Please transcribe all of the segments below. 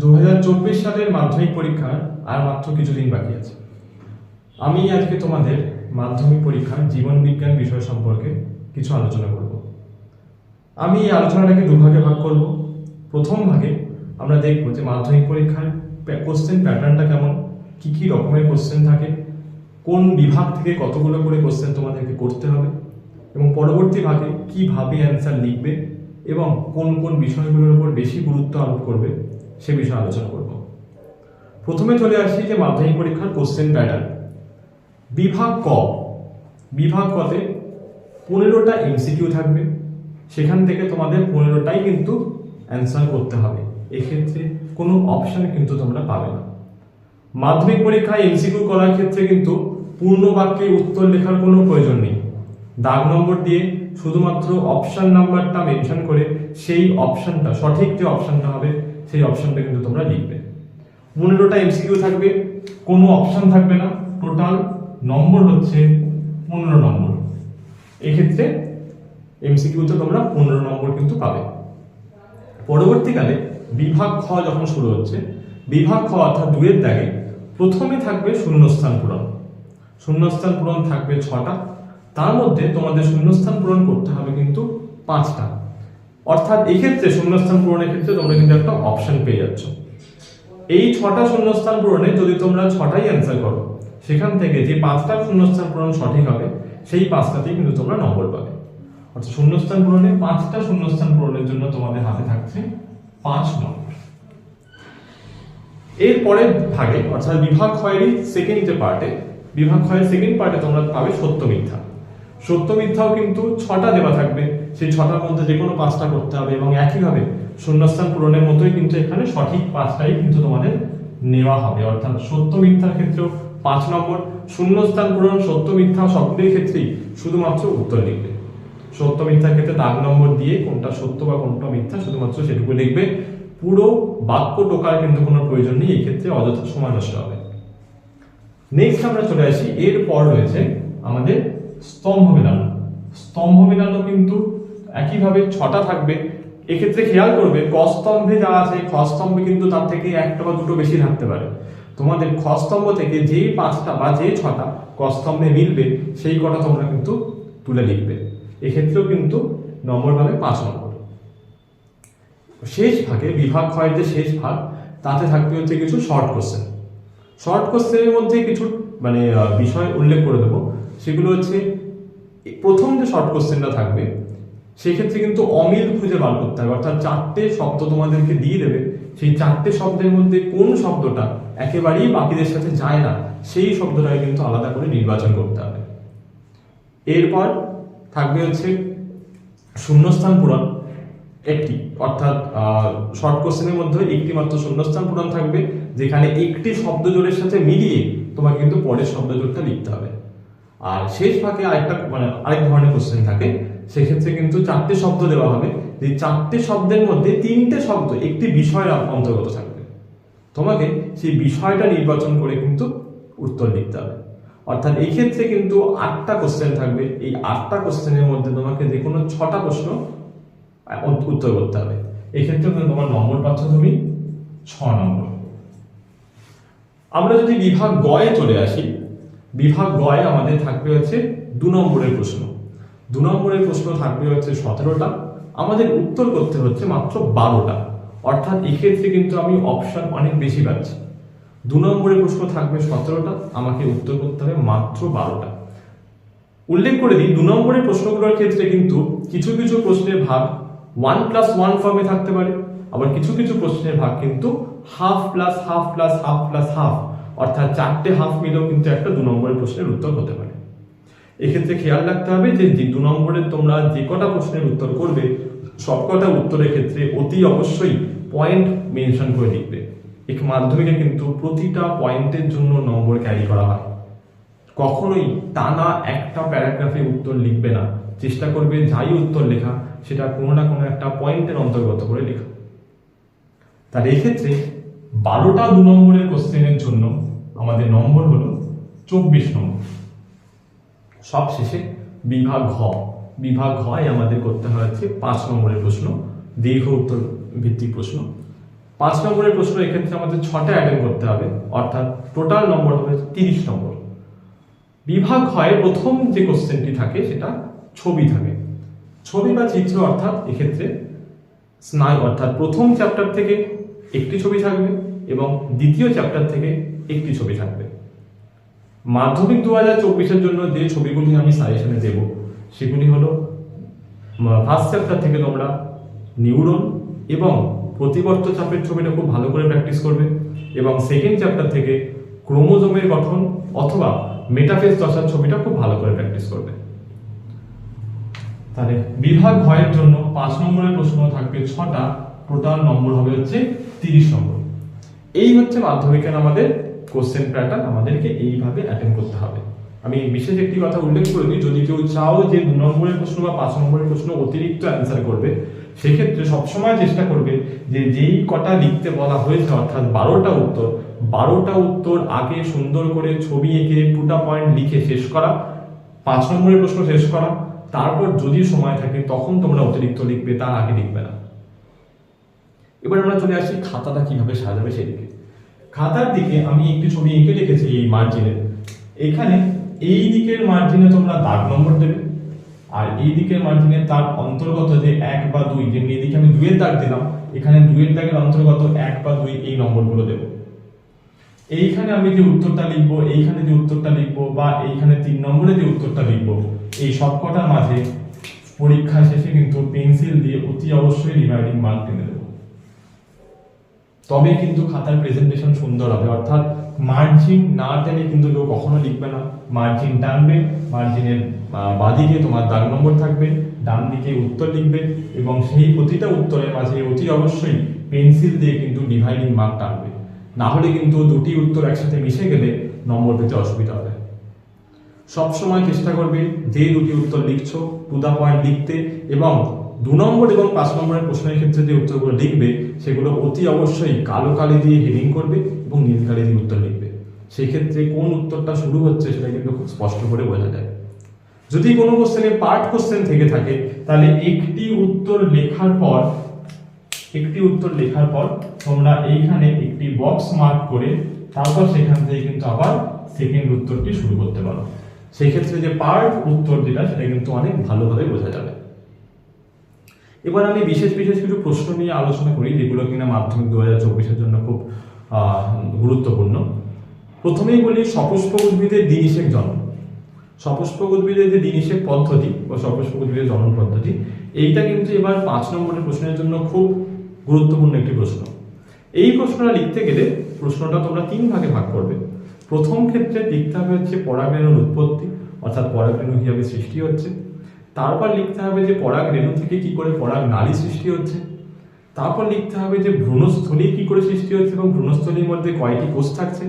দু হাজার চব্বিশ সালের মাধ্যমিক পরীক্ষার আর মাত্র কিছুদিন বাকি আছে। আমি আজকে তোমাদের মাধ্যমিক পরীক্ষার জীবন বিজ্ঞান বিষয় সম্পর্কে কিছু আলোচনা করব। আমি এই আলোচনাটাকে দুভাগে ভাগ করব। প্রথম ভাগে আমরা দেখব যে মাধ্যমিক পরীক্ষার কোশ্চেন প্যাটার্নটা কেমন, কি কি রকমের কোশ্চেন থাকে, কোন বিভাগ থেকে কতগুলো করে কোশ্চেন তোমাদেরকে করতে হবে, এবং পরবর্তী ভাগে কীভাবে অ্যান্সার লিখবে, এবং কোন কোন বিষয়গুলোর উপর বেশি গুরুত্ব আরোপ করবে সে বিষয়ে আলোচনা করব। প্রথমে চলে আসি যে মাধ্যমিক পরীক্ষার কোশ্চেন প্যাটার্ন বিভাগ ক। বিভাগ কতে পনেরোটা এমসিকিউ থাকবে। সেখান থেকে তোমাদের পনেরোটাই কিন্তু অ্যান্সার করতে হবে। এক্ষেত্রে কোনো অপশন কিন্তু তোমরা পাবে না। মাধ্যমিক পরীক্ষায় এমসিকিউ করার ক্ষেত্রে কিন্তু পূর্ণ বাক্যে উত্তর লেখার কোনো প্রয়োজন নেই। দাগ নম্বর দিয়ে শুধুমাত্র অপশন নাম্বারটা মেনশন করে সেই অপশনটা সঠিক যে অপশনটা হবে সেই অপশনটা কিন্তু তোমরা লিখবে। পনেরোটা এমসিকিউ থাকবে, কোনো অপশন থাকবে না। টোটাল নম্বর হচ্ছে পনেরো নম্বর এক্ষেত্রে এমসিকিউতে তোমরা পনেরো নম্বর কিন্তু পাবে। পরবর্তীকালে বিভাগ খ যখন শুরু হচ্ছে, বিভাগ খ অর্থাৎ দুয়ের দাগে প্রথমে থাকবে শূন্যস্থান পূরণ। শূন্যস্থান পূরণ থাকবে ছটা। তার মধ্যে তোমাদের শূন্যস্থান পূরণ করতে হবে কিন্তু পাঁচটা। অর্থাৎ এক্ষেত্রে শূন্যস্থান পূরণের ক্ষেত্রে তোমরা কিন্তু একটা অপশন পেয়ে যাচ্ছ। এই ছটা শূন্যস্থান পূরণে যদি তোমরা ছটাই অ্যান্সার করো, সেখান থেকে যে পাঁচটা শূন্যস্থান পূরণ সঠিক হবে, সেই পাঁচটাতেই কিন্তু তোমরা নম্বর পাবে। অর্থাৎ শূন্যস্থান পূরণে পাঁচটা শূন্যস্থান পূরণের জন্য তোমাদের হাতে থাকছে পাঁচ নম্বর। এর পরের ভাগে, অর্থাৎ বিভাগ ক্ষয়েরই সেকেন্ড যে পার্টে বিভাগ ক্ষয়ের সেকেন্ড পার্টে তোমরা পাবে সত্য মিথ্যা। সত্য মিথ্যাও কিন্তু ছটা দেওয়া থাকবে। সেই ছটার মধ্যে যে কোনো পাঁচটা করতে হবে এবং একইভাবে শূন্যস্থান পূরণের মতোই কিন্তু এখানে সঠিক পাঁচটাই কিন্তু তোমাদের নেওয়া হবে। অর্থাৎ সত্য মিথ্যার ক্ষেত্রেও পাঁচ নম্বর, শূন্যস্থান পূরণ, সত্য মিথ্যা সকলের ক্ষেত্রেই শুধুমাত্র উত্তর লিখবে। সত্য মিথ্যার ক্ষেত্রে দাগ নম্বর দিয়ে কোনটা সত্য বা কোনটা মিথ্যা শুধুমাত্র সেটুকু লিখবে। পুরো বাক্য টোকার কিন্তু কোনো প্রয়োজন নেই এই ক্ষেত্রে অযথা সময় নষ্ট হবে। নেক্সট আমরা চলে আসি এর পর রয়েছে আমাদের স্তম্ভ মেলানো স্তম্ভ মেলানো কিন্তু একইভাবে ছটা থাকবে। এক্ষেত্রে খেয়াল করবে স্তম্ভে যা আছে স্তম্ভে কিন্তু তার থেকে একটা বা দুটো বেশি থাকতে পারে। তোমাদের স্তম্ভ থেকে যে পাঁচটা বা যে ছটা স্তম্ভে মিলবে, সেই কটা তোমরা কিন্তু তুলে লিখবে। এক্ষেত্রেও কিন্তু নম্বর পাবে পাঁচ নম্বর। শেষ ভাগে, বিভাগ ক্ষয়ের যে শেষ ভাগ, তাতে থাকবে হচ্ছে কিছু শর্ট কোশ্চেন শর্ট কোশ্চেনের মধ্যে কিছু মানে বিষয় উল্লেখ করে দেবো। সেগুলো হচ্ছে, প্রথম যে শর্ট কোশ্চেনটা থাকবে, সেক্ষেত্রে কিন্তু অমিল খুঁজে বার করতে হবে। অর্থাৎ চারটে শব্দ তোমাদেরকে দিয়ে দেবে। সেই চারটে শব্দের মধ্যে কোন শব্দটা একেবারেই বাকিদের সাথে যায় না, সেই শব্দটাকে কিন্তু আলাদা করে নির্বাচন করতে হবে। এরপর থাকবে হচ্ছে শূন্যস্থান পূরণ। একটি, অর্থাৎ শর্ট কোশ্চেনের মধ্যে একটি মাত্র শূন্যস্থান পূরণ থাকবে, যেখানে একটি শব্দ জোড়ের সাথে মিলিয়ে তোমাকে কিন্তু পরের শব্দ জোড়টা লিখতে হবে। আর শেষ ভাগে আরেকটা মানে আরেক ধরনের কোশ্চেন থাকে। সেক্ষেত্রে কিন্তু চারটে শব্দ দেওয়া হবে। যে চারটে শব্দের মধ্যে তিনটে শব্দ একটি বিষয়ের অন্তর্গত থাকবে। তোমাকে সেই বিষয়টা নির্বাচন করে কিন্তু উত্তর লিখতে হবে। অর্থাৎ এই ক্ষেত্রে কিন্তু আটটা কোশ্চেন থাকবে। এই আটটা কোশ্চেনের মধ্যে তোমাকে যে কোনো ছটা প্রশ্ন উত্তর করতে হবে। এক্ষেত্রে কিন্তু তোমার নম্বর পাচ্ছ তুমি ছ নম্বর। আমরা যদি বিভাগ গয়ে চলে আসি বিভাগ গয়ে আমাদের থাকবে হচ্ছে দু নম্বরের প্রশ্ন। দু নম্বরের প্রশ্ন থাকবে হচ্ছে সতেরোটা। আমাদের উত্তর করতে হচ্ছে মাত্র বারোটা। অর্থাৎ এক্ষেত্রে কিন্তু আমি অপশন অনেক বেশি পাচ্ছি। দু নম্বরের প্রশ্ন থাকবে সতেরোটা। আমাকে উত্তর করতে হবে মাত্র বারোটা। উল্লেখ করে দিই, দু নম্বরের প্রশ্নগুলোর ক্ষেত্রে কিন্তু কিছু কিছু প্রশ্নের ভাগ ওয়ান প্লাস ওয়ান ফর্মে থাকতে পারে। আবার কিছু কিছু প্রশ্নের ভাগ কিন্তু half plus half plus half plus half অর্থাৎ চারটে হাফ মিলেও কিন্তু একটা দু নম্বরের প্রশ্নের উত্তর হতে পারে। এক্ষেত্রে খেয়াল রাখতে হবে যে দু নম্বরের তোমরা যে কটা প্রশ্নের উত্তর করবে, সব কটা উত্তরের ক্ষেত্রে অতি অবশ্যই পয়েন্ট মেনশন করে লিখবে। এক মাধ্যমিকে কিন্তু প্রতিটা পয়েন্টের জন্য নম্বর ক্যারি করা হয়। কখনোই টানা একটা প্যারাগ্রাফে উত্তর লিখবে না। চেষ্টা করবে যাই উত্তর লেখা, সেটা কোনো না কোনো একটা পয়েন্টের অন্তর্গত করে লেখা। তার এক্ষেত্রে বারোটা দু নম্বরের কোশ্চেনের জন্য আমাদের নম্বর হলো চব্বিশ নম্বর। সব শেষে বিভাগ ঘ। বিভাগ ঘয় আমাদের করতে হচ্ছে পাঁচ নম্বরের প্রশ্ন, দীর্ঘ উত্তর ভিত্তিক প্রশ্ন। পাঁচ নম্বরের প্রশ্ন এক্ষেত্রে আমাদের ছটা অ্যাটেন্ড করতে হবে, অর্থাৎ টোটাল নম্বর হবে তিরিশ নম্বর। বিভাগ হয় প্রথম যে কোশ্চেনটি থাকে, সেটা ছবি থাকে। ছবি বা চিত্র অর্থাৎ এক্ষেত্রে স্নায়ু, অর্থাৎ প্রথম চ্যাপ্টার থেকে একটি ছবি থাকবে। এবং দ্বিতীয় চ্যাপ্টার থেকে একটি ছবি থাকবে। মাধ্যমিক দু হাজার চব্বিশের জন্য যে ছবিগুলি আমি সাজেশনে দেব, সেগুলি হলো ফার্স্ট চ্যাপ্টার থেকে তোমরা নিউরন এবং প্রতিবর্ত চাপের ছবিটা খুব ভালো করে প্র্যাকটিস করবে এবং সেকেন্ড চ্যাপ্টার থেকে ক্রোমোজোমের গঠন অথবা মেটাফেজ দশার ছবিটা খুব ভালো করে প্র্যাকটিস করবে। তাহলে বিভাগ ভয়ের জন্য পাঁচ নম্বরের প্রশ্ন থাকবে, ছটা টোটাল নম্বর হবে হচ্ছে তিরিশ নম্বর। এই হচ্ছে মাধ্যমিকের আমাদের কোশ্চেন প্যাটার্ন আমাদেরকে এইভাবে অ্যাটেন্ড করতে হবে। আমি বিশেষ একটি কথা উল্লেখ করে দিই যদি কেউ চাও যে দু নম্বরের প্রশ্ন বা পাঁচ নম্বরের প্রশ্ন অতিরিক্ত অ্যান্সার করবে, সেক্ষেত্রে সবসময় চেষ্টা করবে যে যেই কটা লিখতে বলা হয়েছে, অর্থাৎ বারোটা উত্তর বারোটা উত্তর আগে সুন্দর করে ছবি এঁকে টুটা পয়েন্ট লিখে শেষ করা, পাঁচ নম্বরের প্রশ্ন শেষ করা, তারপর যদি সময় থাকে তখন তোমরা অতিরিক্ত লিখবে তার আগে লিখবে না। এবার আমরা চলে আসি খাতাটা কীভাবে সাজাবে সেদিকে। খাতার দিকে আমি একটি ছবি এঁকে রেখেছি এই মার্জিনে এখানে এই দিকের মার্জিনে তোমরা দাগ নম্বর দেবে, আর এই দিকের মার্জিনে তার অন্তর্গত যে এক বা দুই, যেমনি এদিকে আমি দুইয়ের দাগ দিলাম, এখানে দুইয়ের দাগের অন্তর্গত এক বা দুই এই নম্বরগুলো দেবো। এইখানে আমি যে উত্তরটা লিখব, এইখানে যে উত্তরটা লিখব, বা এইখানে তিন নম্বরে যে উত্তরটা লিখব, এই সবকটার মাঝে পরীক্ষা শেষে কিন্তু পেন্সিল দিয়ে অতি অবশ্যই ডিভাইডিং মার্ক টেনে দেবো। তবে কিন্তু খাতার প্রেজেন্টেশন সুন্দর হবে। অর্থাৎ মার্জিন না টেনে কিন্তু কেউ কখনো লিখবে না। মার্জিন টানবে মার্জিনের বাদিকে তোমার দাগ নম্বর থাকবে ডান দিকে উত্তর লিখবে এবং সেই প্রতিটা উত্তরের মাঝে অতি অবশ্যই পেন্সিল দিয়ে কিন্তু ডিভাইডিং মার্ক টানবে। না হলে কিন্তু দুটি উত্তর একসাথে মিশে গেলে নম্বর পেতে অসুবিধা হবে। সবসময় চেষ্টা করবে যে দুটি উত্তর লিখছো টু দা পয়েন্ট লিখতে এবং দু নম্বর এবং পাঁচ নম্বরের প্রশ্নের ক্ষেত্রে যে উত্তরগুলো লিখবে, সেগুলো অতি অবশ্যই কালো কালি দিয়ে হেডিং করবে এবং নীল কালি দিয়ে উত্তর লিখবে। সেই ক্ষেত্রে কোন উত্তরটা শুরু হচ্ছে সেটা কিন্তু খুব স্পষ্ট করে বোঝা যায়। যদি কোনো কোশ্চেনে পার্ট কোশ্চেন থেকে থাকে, তাহলে একটি উত্তর লেখার পর, একটি উত্তর লেখার পর তোমরা এইখানে একটি বক্স মার্ক করে তারপর সেখান থেকে কিন্তু আবার সেকেন্ড উত্তরটি শুরু করতে পারো। সেই ক্ষেত্রে যে পার্ট উত্তর যেটা সেটা কিন্তু অনেক ভালোভাবে বোঝা যাবে। এবার আমি বিশেষ বিশেষ কিছু প্রশ্ন নিয়ে আলোচনা করি, যেগুলো কিনা মাধ্যমিক দু হাজার চব্বিশের জন্য খুব গুরুত্বপূর্ণ। প্রথমেই বলি, সপুষ্পক উদ্ভিদের দিনিশেক জন্ম সপুষ্পক উদ্ভিদের যে দিনিশেক পদ্ধতি বা সপুষ্পক উদ্ভিদের জন্ম পদ্ধতি, এইটা কিন্তু এবার পাঁচ নম্বরের প্রশ্নের জন্য খুব গুরুত্বপূর্ণ একটি প্রশ্ন। এই প্রশ্নটা লিখতে গেলে প্রশ্নটা তোমরা তিন ভাগে ভাগ করবে। প্রথম ক্ষেত্রে লিখতে হবে হচ্ছে পরাগরেণুর উৎপত্তি, অর্থাৎ পরাগরেণু কীভাবে সৃষ্টি হচ্ছে। তারপর লিখতে হবে যে পরাগ রেণু থেকে কি করে পরাগ নালী সৃষ্টি হচ্ছে। তারপর লিখতে হবে যে ভ্রূণস্থলী কি করে সৃষ্টি হচ্ছে এবং ভ্রূণস্থলীর মধ্যে কয়টি কোষ থাকছে।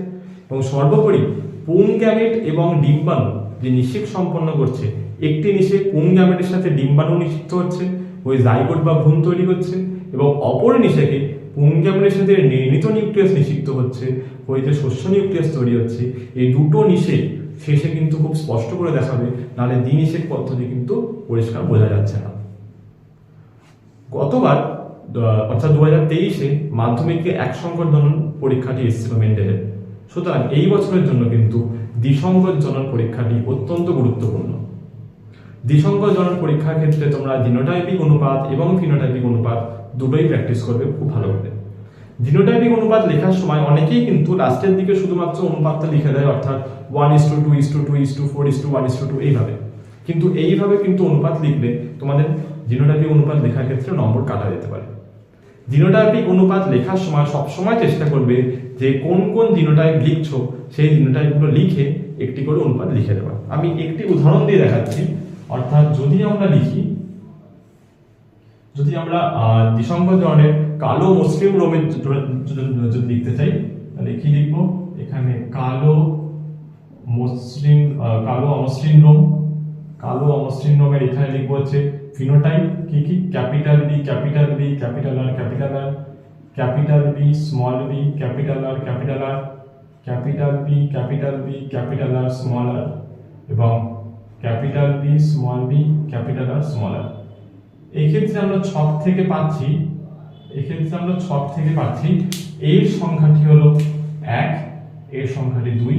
এবং সর্বোপরি পুং গ্যামেট এবং ডিম্বাণু যে নিষেক সম্পন্ন করছে, একটি নিষেক পুং গ্যামেটের সাথে ডিম্বাণু নিষিক্ত হচ্ছে, ওই জাইগোট বা ভ্রূণ তৈরি হচ্ছে, এবং অপর নিষেকে পুং গ্যামেটের সাথে নির্ণীত নিউক্লিয়াস নিষিক্ত হচ্ছে, ওই যে শস্য নিউক্লিয়াস তৈরি হচ্ছে, এই দুটো নিষেক শেষে কিন্তু খুব স্পষ্ট করে দেখাবে, নাহলে দিন দ্বিনিষেক পদ্ধতি কিন্তু পরিষ্কার বোঝা যাচ্ছে না। গতবার অর্থাৎ দু হাজার তেইশে মাধ্যমিকে এক সংকট জনন পরীক্ষাটি এসেছিল মেন্ডেলের সুতরাং এই বছরের জন্য কিন্তু দ্বিসংগত জনন পরীক্ষাটি অত্যন্ত গুরুত্বপূর্ণ। দ্বিসংগত জনন পরীক্ষার ক্ষেত্রে তোমরা জিনোটাইপিক অনুপাত এবং ফিনোটাইপিক অনুপাত দুটোই প্র্যাকটিস করবে খুব ভালো করে জিনোটাইপিক অনুপাত লেখার সময় অনেকেই কিন্তু লাস্টের দিকে শুধুমাত্র অনুপাতটা লিখে দেয়, অর্থাৎ one is two two is two two is two four is two one is two two এইভাবে। কিন্তু এইভাবে কিন্তু অনুপাত লিখলে তোমাদের জিনোটাইপিক অনুপাত লেখার ক্ষেত্রে নম্বর কাটা যেতে পারে। জিনোটাইপিক অনুপাত লেখার সময় সবসময় চেষ্টা করবে যে কোন কোন জিনোটাইপ লিখছো, সেই জিনোটাইপগুলো লিখে একটি করে অনুপাত লিখে দেওয়া আমি একটি উদাহরণ দিয়ে দেখাচ্ছি। অর্থাৎ যদি আমরা লিখি, যদি আমরা দ্বিসংগ জনের কালো মুসলিম রোমের যদি লিখতে চাই, তাহলে কি লিখব? এখানে কালো মসৃণ কালো অমসৃণ রোম, কালো অমসৃণ রোমের এখানে লিখব হচ্ছে ফিনোটাইপ, কি কি? Capital B capital B, capital R capital R, capital B, small B, capital R capital R, capital B capital B, capital R, small R, এবং capital B, small B, capital R, small R. এই ক্ষেত্রে আমরা ছক থেকে পাচ্ছি এক্ষেত্রে আমরা ছক থেকে পাচ্ছি। এর সংখ্যাটি হলো এক, এর সংখ্যাটি দুই,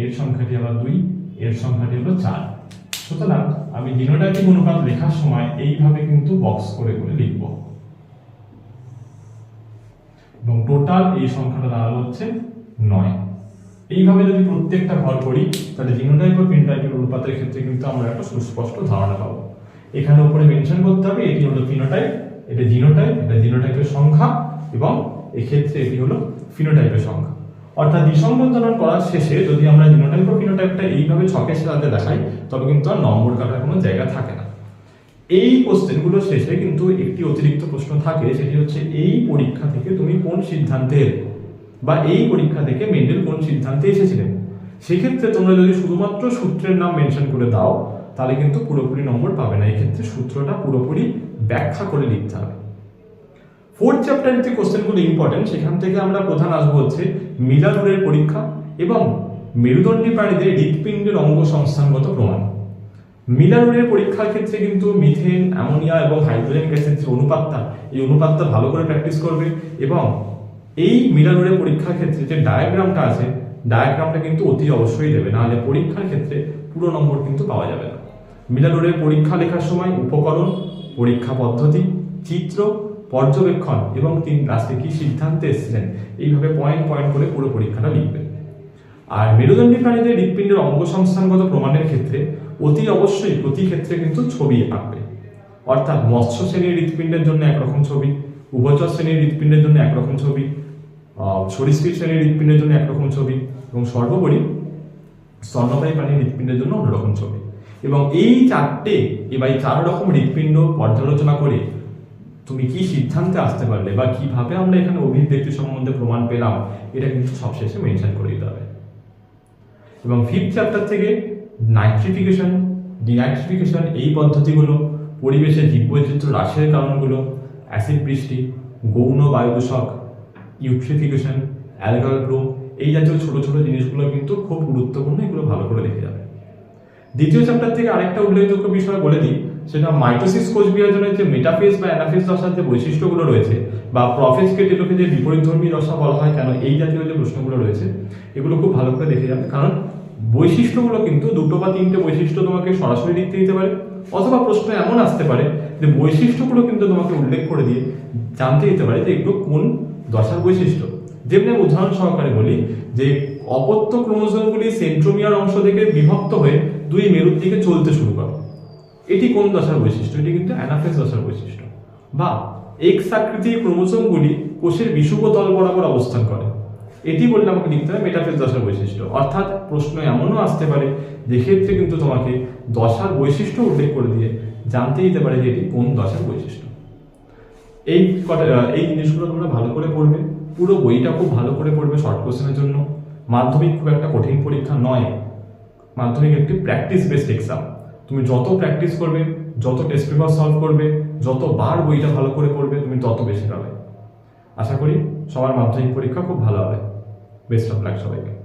এর সংখ্যাটি আবার দুই, এর সংখ্যাটি হলো চার। সুতরাং আমি জিনোটাইপিক অনুপাত লেখার সময় এইভাবে কিন্তু বক্স করে করে লিখব। এবং টোটাল এই সংখ্যাটা দাঁড়াল হচ্ছে নয়। এইভাবে যদি প্রত্যেকটা ঘর করি, তাহলে জিনোটাইপ বা ফিনোটাইপের অনুপাতের ক্ষেত্রে কিন্তু আমরা একটা সুস্পষ্ট ধারণা পাবো। এখানে উপরে মেনশন করতে হবে, এটি হলো ফিনোটাইপ এটা জিনোটাইপ এটা জিনোটাইপের সংখ্যা এবং এক্ষেত্রে এটি হলো ফিনোটাইপের সংখ্যা। অর্থাৎ নিঃসংবন্ধন করার শেষে যদি আমরা জিনোটাইপ ও ফিনোটাইপটা এইভাবে ছকের সাথে দেখাই, তবে কিন্তু আর নম্বর কাটার কোনো জায়গা থাকে না। এই কোশ্চেনগুলো শেষে কিন্তু একটি অতিরিক্ত প্রশ্ন থাকে, সেটি হচ্ছে এই পরীক্ষা থেকে তুমি কোন সিদ্ধান্তে বা এই পরীক্ষা থেকে মেন্ডেল কোন সিদ্ধান্তে এসেছিলেন? সেক্ষেত্রে তোমরা যদি শুধুমাত্র সূত্রের নাম মেনশন করে দাও, তাহলে কিন্তু পুরোপুরি নম্বর পাবে না। এক্ষেত্রে সূত্রটা পুরোপুরি ব্যাখ্যা করে লিখতে হবে। ফোর্থ চ্যাপ্টারের যে কোশ্চেনগুলো ইম্পর্টেন্ট সেখান থেকে আমরা প্রধান আসব হচ্ছে মিলারুরের পরীক্ষা এবং মেরুদণ্ডী প্রাণীদের হৃৎপিণ্ডের অঙ্গ সংস্থানগত প্রমাণ। মিলারুরের পরীক্ষার ক্ষেত্রে কিন্তু মিথেন অ্যামোনিয়া এবং হাইড্রোজেন গ্যাসের যে অনুপাতটা, এই অনুপাতটা ভালো করে প্র্যাকটিস করবে এবং এই মিলারুরের পরীক্ষার ক্ষেত্রে যে ডায়াগ্রামটা আছে ডায়াগ্রামটা কিন্তু অতি অবশ্যই দেবে, নাহলে পরীক্ষার ক্ষেত্রে পুরো নম্বর কিন্তু পাওয়া যাবে না। মিলারুরের পরীক্ষা লেখার সময় উপকরণ পরীক্ষা পদ্ধতি, চিত্র, পর্যবেক্ষণ এবং তিনি লাস্টে কি সিদ্ধান্তে এসেছিলেন? এইভাবে পয়েন্ট পয়েন্ট করে পুরো পরীক্ষাটা লিখবেন। আর মেরুদণ্ডী প্রাণীদের হৃৎপিণ্ডের অঙ্গ সংস্থানগত প্রমাণের ক্ষেত্রে অতি অবশ্যই প্রতি ক্ষেত্রে কিন্তু ছবি আঁকবে। অর্থাৎ মৎস্য শ্রেণির হৃৎপিণ্ডের জন্য একরকম ছবি, উভচর শ্রেণির হৃৎপিণ্ডের জন্য একরকম ছবি সরীসৃপ শ্রেণির হৃৎপিণ্ডের জন্য একরকম ছবি এবং সর্বোপরি স্তন্যপায়ী প্রাণীর হৃৎপিণ্ডের জন্য অন্যরকম ছবি। এবং এই চারটে এবার এই চার রকম হৃৎপিণ্ড পর্যালোচনা করে তুমি কি সিদ্ধান্তে আসতে পারলে বা কীভাবে আমরা এখানে অভিব্যক্তি সম্বন্ধে প্রমাণ পেলাম, এটা কিন্তু সবশেষে মেনশন করে দিতে হবে। এবং ফিফথ চ্যাপ্টার থেকে নাইট্রিফিকেশন ডিনাইট্রিফিকেশন এই পদ্ধতিগুলো, পরিবেশে জীববৈচিত্র্য হ্রাসের কারণগুলো অ্যাসিড বৃষ্টি, গৌণ বায়ু দূষক ইউট্রিফিকেশন অ্যালগাল ব্লুম এই জাতীয় ছোট ছোট জিনিসগুলো কিন্তু খুব গুরুত্বপূর্ণ, এগুলো ভালো করে দেখে যাবে। দ্বিতীয় চ্যাপ্টার থেকে আরেকটা উল্লেখযোগ্য বিষয় বলে দিই, সেটা মাইটোসিস কোষ বিভাজনের যে মেটাফেজ বা অ্যানাফেজ দশার যে বৈশিষ্ট্যগুলো রয়েছে, বা প্রফেজকে টেলোকে যে বিপরীতধর্মী দশা বলা হয় কেন এই জাতীয় যে প্রশ্নগুলো রয়েছে, এগুলো খুব ভালো করে দেখে যাবে। কারণ বৈশিষ্ট্যগুলো কিন্তু দুটো বা তিনটে বৈশিষ্ট্য তোমাকে সরাসরি লিখতে দিতে পারে, অথবা প্রশ্ন এমন আসতে পারে যে বৈশিষ্ট্যগুলো কিন্তু তোমাকে উল্লেখ করে দিয়ে জানতে দিতে পারে যে এগুলো কোন দশার বৈশিষ্ট্য। যেমনি উদাহরণ সহকারে বলি যে অপত্য ক্রোমোজোমগুলি সেন্ট্রোমিয়ার অংশ থেকে বিভক্ত হয়ে দুই মেরুর দিকে চলতে শুরু করে। এটি কোন দশার বৈশিষ্ট্য? এটি কিন্তু অ্যানাফেজ দশার বৈশিষ্ট্য। বা এক্স আকৃতির ক্রোমোজোমগুলি কোষের বিষুব তল বরাবর অবস্থান করে। এটি বললে আমাকে লিখতে হবে মেটাফেজ দশার বৈশিষ্ট্য। অর্থাৎ প্রশ্ন এমনও আসতে পারে যে ক্ষেত্রে কিন্তু তোমাকে দশার বৈশিষ্ট্য উল্লেখ করে দিয়ে জানতে দিতে পারে যে এটি কোন দশার বৈশিষ্ট্য। এই কটা এই জিনিসগুলো তোমরা ভালো করে পড়বে। পুরো বইটা খুব ভালো করে পড়বে শর্ট কোশ্চেনের জন্য। মাধ্যমিক খুব একটা কঠিন পরীক্ষা নয়। মাধ্যমিক একটি প্র্যাকটিস বেসড এক্সাম তুমি যত প্র্যাকটিস করবে, যত টেস্ট পেপার সলভ করবে, যত বার বইটা ভালো করে পড়বে, তুমি তত বেশি পাবে। আশা করি সবার মাধ্যমিক পরীক্ষা খুব ভালো হবে। বেস্ট অফ লাক সবাইকে।